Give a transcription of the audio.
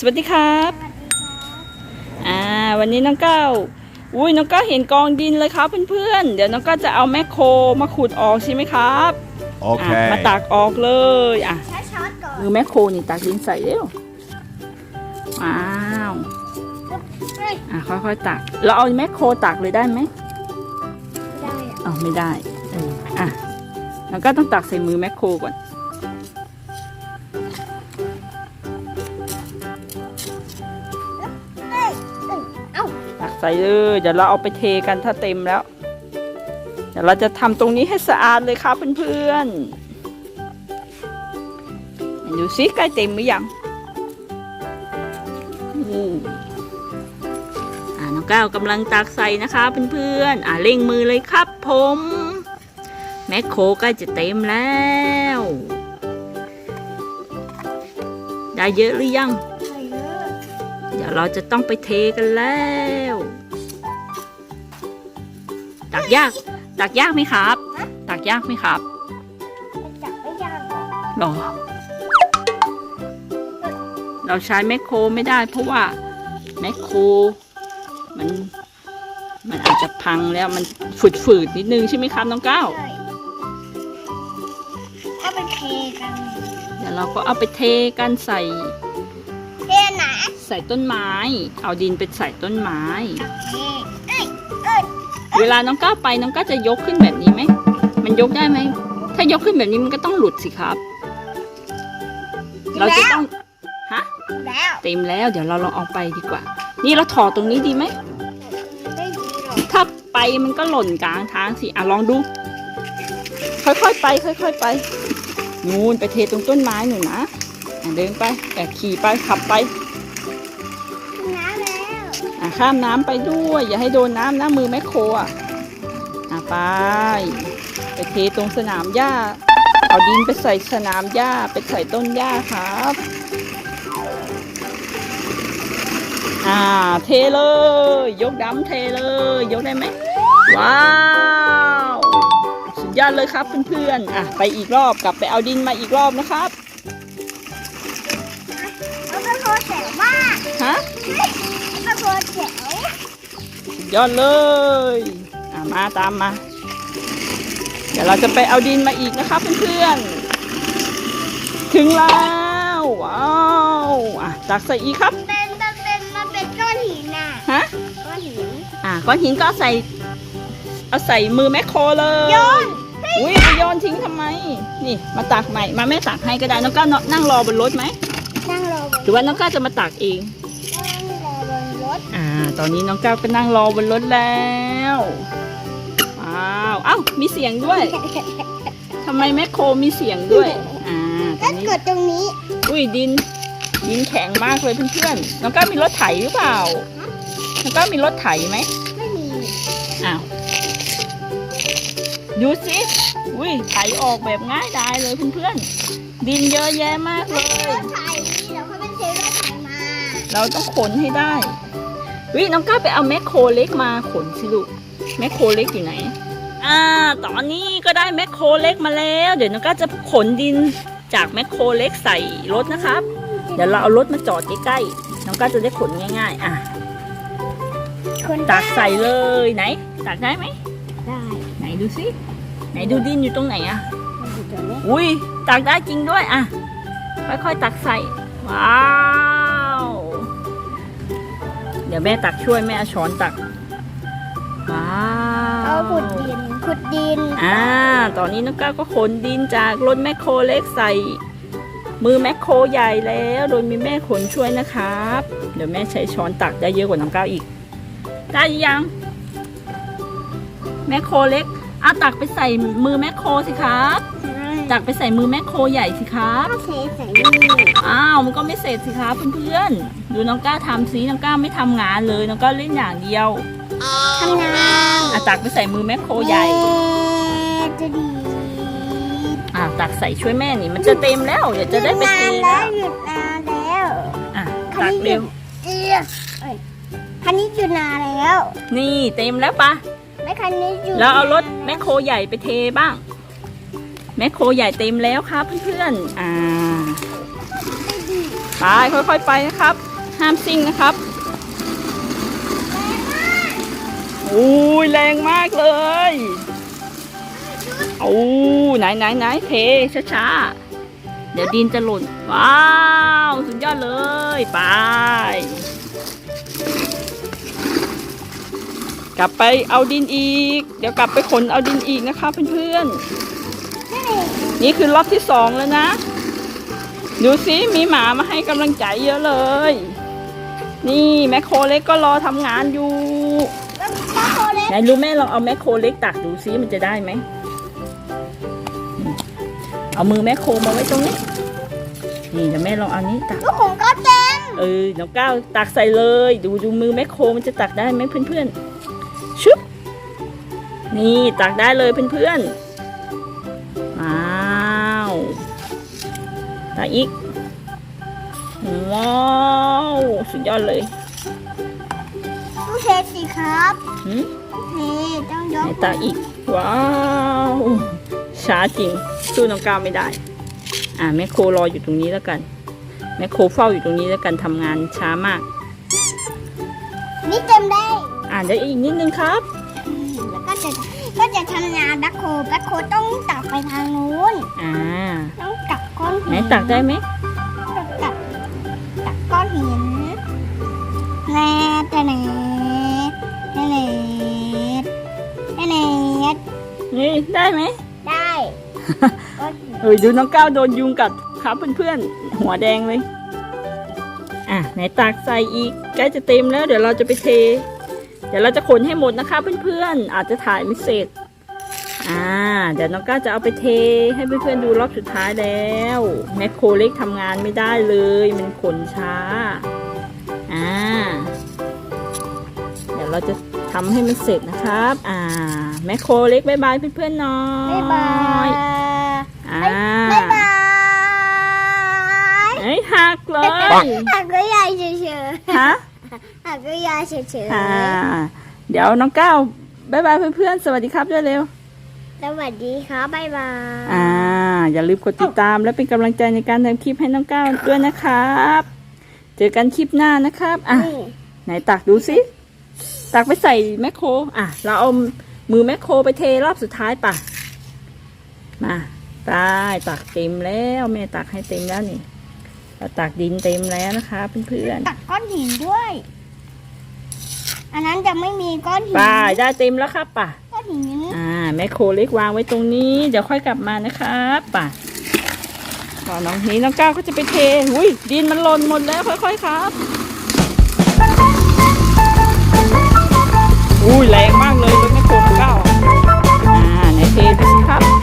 สวัสดีครับอ่าวันนี้น้องก้าวอุ้ยน้องก้าวเห็นกองดินเลยครับเพื่อนๆเดี๋ยวน้องก้าวจะเอาแมคโครมาขุดออกใช่ไหมครับอะ Okay. มาตักออกเลยอะใช้ช้อนก่อนมือแมคโครนี่ตักดินใส่เร็วว้าวเฮ้ยอะค่อยๆตักเราเอาแมคโครตักเลยได้ไหมได้อะอ๋อไม่ได้เอออะแล้วก็ต้องตักใส่มือแมคโครก่อน ใส่เลยเดี๋ยวเราเอาไปเทกันถ้าเต็มแล้ว เดี๋ยวเราจะทำตรงนี้ให้สะอาดเลยครับเพื่อนๆดูซิใกล้เต็มหรือยังอ๋อ่าน้องก้าวกำลังตักใส่นะคะเพื่อนๆอ่าเร่งมือเลยครับผม แมคโครใกล้จะเต็มแล้ว ได้เยอะหรือยัง เดี๋ยวเราจะต้องไปเทกันแล้ว ตักยาก ตักยากไหมครับ ตักยากไหมครับมันจับไม่ยากหรอกหรอ เราใช้แมคโครไม่ได้ เพราะว่าแมคโครมันมันอาจจะพังแล้วมันฝืดๆนิดนึงใช่ไหมครับน้องก้าวใช่ถ้าเป็นเทกัน เดี๋ยวเราก็เอาไปเทกันใส่เทไหน ใส่ต้นไม้ เอาดินไปใส่ต้นไม้เทเอ้ยเอ้ยเวลาน้องก้าวไปน้องก้าวจะยกขึ้นแบบนี้ไหม มันยกได้ไหม ถ้ายกขึ้นแบบนี้มันก็ต้องหลุดสิครับ เราจะต้อง ฮะแล้วเต็มแล้ว เดี๋ยวเราลองเอาไปดีกว่า นี่เราถอดตรงนี้ดีไหมไม่ดีหรอกถ้าไปมันก็หล่นกลางทางสิ อะลองดู ค่อยๆไป ค่อย ๆไป นู่นไปเทตรงต้นไม้หนูนะอะเดินไปแต่ขี่ไปขับไปน้ำแล้วอะ ข้ามน้ำไปด้วย อย่าให้โดนน้ำนะมือแมคโคอะไปไปเทตรงสนามหญ้า เอาดินไปใส่สนามหญ้าไปใส่ต้นหญ้าครับอ่าเทเลย ยกดำเทเลย ยกได้ไหมว้าว สุดยอดเลยครับเพื่อนๆอะไปอีกรอบกลับไปเอาดินมาอีกรอบนะครับ ยอดเลยอะมาตามมา เดี๋ยวเราจะไปเอาดินมาอีกนะครับเพื่อนๆ ถึงแล้ว ว้าวอะตักใส่อีกครับ เป็นมันเป็นมันเป็นก้อนหินน่ะ ฮะ ก้อนหิน อะก้อนหินก็เอาใส่ เอาใส่มือแมคโครเลยโยนอุ้ยไปโยนทิ้งทำไม นี่มาตักใหม่ มาแม่ตักให้ก็ได้ น้องก้าวนั่งรอบนรถไหมนั่งรอบนหรือว่าน้องก้าวจะมาตักเองนั่งร อบนรถอ่า ตอนนี้น้องก้าวก็นั่งรอบนรถแล้วว้าวเอ้ามีเสียงด้วยทำไมแมคโครมีเสียงด้วย อ่าตอแล้นวนี้กดตรงนี้อุ้ยดิน ดินแข็งมากเลยเพื่อนๆน้องก้าวมีรถไถหรือเปล่าน้องก้าวมีรถไถไหมไม่มีอ้าวดูสิอุ้ยไถออกแบบง่ายดายเลยเพื่อนๆดินเยอะแยะมากเลยรถไถเดี๋ยวเขาเป็นเซลล์รถไถมาเราต้องขนให้ได้ วิน้องก้าวไปเอาแมคโครเล็กมาขนสิลูกแมคโครเล็กอยู่ไหน อ่า ตอนนี้ก็ได้แมคโครเล็กมาแล้ว เดี๋ยวน้องก้าวจะขนดินจากแมคโครเล็กใส่รถนะครับ เดี๋ยวเราเอารถมาจอดใกล้ๆน้องก้าวจะได้ขนง่าย ๆ อะคนตักใส่เลยไหนตักได้ไหมได้ไหนดูสิไหนดูดินอยู่ตรงไหนอะมันอยู่ตรงนี้อุ้ยตักได้จริงด้วยอะค่อยๆตักใส่ว้าว เดี๋ยวแม่ตักช่วยแม่เอาช้อนตัก ว้าวเอาขุดดิน ขุดดินอ่า ตอนนี้น้องก้าวก็ขนดินจากรถแมคโครเล็กใส่ มือแมคโครใหญ่แล้ว โดยมีแม่ขนช่วยนะครับ เดี๋ยวแม่ใช้ช้อนตักได้เยอะกว่าน้องก้าวอีก ได้ยัง แมคโครเล็กเอาตักไปใส่มือแมคโครสิครับ ตักไปใส่มือแมคโครใหญ่สิครับเทใส่นี่อ้าว มันก็ไม่เสร็จสิครับเพื่อนๆ ดูน้องก้าทำสิน้องก้าไม่ทำงานเลยน้องก้าเล่นอย่างเดียวทำงานอะตักไปใส่มือแมคโครใหญ่จะดีอะตักใส่ช่วยแม่นี่มันจะเต็มแล้วเดี๋ยวจะได้ไปเทหยุนานแล้แล้ววหยุดนานแล้วอะตักเร็วเจียเอ้ยคันนี้หยุดนานแล้ว นี่เต็มแล้วปะไม่คันนี้หยุดแล้วเอารถแมคโครใหญ่ไปเทบ้าง แมคโครใหญ่เต็มแล้วครับเพื่อนๆอ่าไปค่อยๆไปนะครับ ห้ามซิ่งนะครับอู้ยแรงมากเลยโอ้ไหนไหนไหนเทช้าๆเดี๋ยวดินจะหล่น ว้าว สุดยอดเลย ไป กลับไปเอาดินอีก เดี๋ยวกลับไปขนเอาดินอีกนะคะเพื่อนๆ นี่คือรอบที่สองแล้วนะ ดูสิมีหมามาให้กำลังใจเยอะเลย นี่แมคโครเล็กก็รอทำงานอยู่แล้วป้าโคเล็กไหนรู้แม่ลองเอาแมคโครเล็กตักดูซิมันจะได้ไหม เอามือแมคโครมาไว้ตรงนี้ นี่เดี๋ยวแม่ลองเอานี้ตักลูกของก็เต็มเออน้องก้าวตักใส่เลย ดูดูมือแมคโครมันจะตักได้ไหมเพื่อนๆชุบนี่ตักได้เลยเพื่อนๆว้าวตักอีกว้าว สุดยอดเลยลูกเทสิครับหืมเทต้องยไหนกตักอีก ว้าวช้าจริงสู้น้องก้าวไม่ได้ อ่าแมคโครรออยู่ตรงนี้แล้วกันแมคโครเฝ้าอยู่ตรงนี้แล้วกันทำงานช้ามาก นี่เต็มได้ อ่าเดี๋ยวอีกนิดนึงครับแล้วก็จะก็จะทำงานแบ็คโคแบ็คโคต้องตักไปทางนู้นอ่าต้องตักก้อนหินไหนตักได้ไหม ได้ไหม ได้ก้อนหินเอ้ยดูน้องก้าวโดนยุงกัดครับเพื่อนๆ หัวแดงเลย อะไหนตักใส่อีกใกล้จะเต็มแล้ว เดี๋ยวเราจะไปเท เดี๋ยวเราจะขนให้หมดนะคะเพื่อนๆ อาจจะถ่ายไม่เสร็จ อ่า เดี๋ยวน้องก้าวจะเอาไปเทให้เพื่อนๆดูรอบสุดท้ายแล้วแมคโครเล็กทำงานไม่ได้เลย มันขนช้า อ่า เดี๋ยวเราจะทำให้มันเสร็จนะครับ อ่า แมคโครเล็กบายบายเพื่อนๆหน้อยบ๊ายบายอ่าบ๊ายบายเอ้ยหักเลยหักก็ยายเฉยฮะๆหักก็ยายเฉยอ่าเดี๋ยวน้องก้าวบายบายเพื่อนๆสวัสดีครับด้วยเร็วๆสวัสดีครับบ๊ายบาย อ่า อย่าลืมกดติดตามและเป็นกำลังใจในการทำคลิปให้น้องก้าวด้วยนะครับ เจอกันคลิปหน้านะครับ อะนี่ไหนตักดูสิ ตักไปใส่แมคโคร อะ เราเอา มือแมคโครไปเทรอบสุดท้ายปะมาตายตักเต็มแล้วแม่ตักให้เต็มแล้วนี่เราตักดินเต็มแล้วนะคะเพื่อนตักก้อนหินด้วย อันนั้นจะไม่มีก้อนหินป่าได้เต็มแล้วครับป่ะก้อนหินอ่าแมคโครเล็กวางไว้ตรงนี้ เดี๋ยวค่อยกลับมานะครับป่ะพอนน้องนี้น้องก้าวก็จะไปเทอุ้ยดินมันหล่นหมดแล้วค่อยๆครับ อุ้ยแรงมากเลยรถแมคโคร เคดูครับ